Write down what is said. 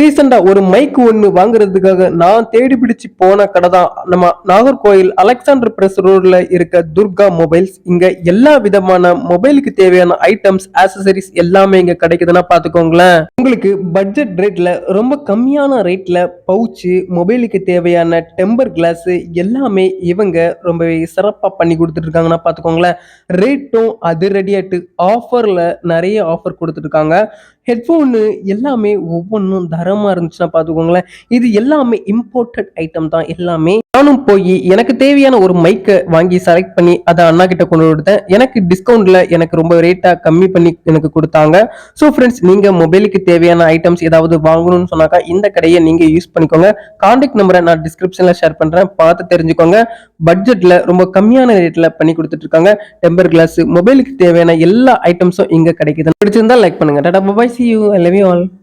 ரீசெண்டா ஒரு மைக் ஒன்னு வாங்குறதுக்காக நான் தேடி பிடிச்சு போன கடை தான். நம்ம நாகர்கோயில் அலெக்சாண்டர் பிரஸ் ரோட்ல இருக்க துர்கா மொபைல்ஸ் இங்க எல்லா விதமான மொபைலுக்கு தேவையான ஐட்டம்ஸ் ஆசசரிஸ் எல்லாமே இங்க கிடைக்குதுன்னா பாத்துக்கோங்களேன் உங்களுக்கு பட்ஜெட் ரேட்ல ரொம்ப கம்மியான ரேட்ல பவுச்சு மொபைலுக்கு தேவையான டெம்பர் கிளாஸு எல்லாமே இவங்க ரொம்பவே சிறப்பா பண்ணி கொடுத்துட்ருக்காங்கன்னா இருக்காங்கன்னா பாத்துக்கோங்களேன் ரேட்டும் அதிரடியாட்டு ஆஃபர்ல நிறைய ஆஃபர் கொடுத்துட்ருக்காங்க ஹெட்ஃபோனு எல்லாமே ஒவ்வொன்றும் தரமா இருந்துச்சுன்னா பார்த்துக்கோங்களேன். இது எல்லாமே இம்போர்ட்டட் ஐட்டம் தான். எல்லாமே நானும் போய் எனக்கு தேவையான ஒரு மைக்கை வாங்கி செலக்ட் பண்ணி அதை அண்ணா கிட்ட கொண்டு கொடுத்தேன். எனக்கு டிஸ்கவுண்ட்ல எனக்கு ரொம்ப ரேட்டாக கம்மி பண்ணி எனக்கு கொடுத்தாங்க. ஸோ ஃப்ரெண்ட்ஸ் நீங்க மொபைலுக்கு தேவையான ஐட்டம்ஸ் ஏதாவது வாங்கணும்னு சொன்னாக்கா இந்த கடையை நீங்க யூஸ் பண்ணிக்கோங்க. கான்டாக்ட் நம்பரை நான் டிஸ்கிரிப்ஷன்ல ஷேர் பண்றேன். பார்த்து தெரிஞ்சுக்கோங்க. பட்ஜெட்ல ரொம்ப கம்மியான ரேட்ல பண்ணி கொடுத்துட்டு இருக்காங்க. டெம்பர் கிளாஸ் மொபைலுக்கு தேவையான எல்லா ஐட்டம்ஸும் இங்க கிடைக்குது. பிடிச்சிருந்தா லைக் பண்ணுங்க. டாடா பாய் See you. I love you all.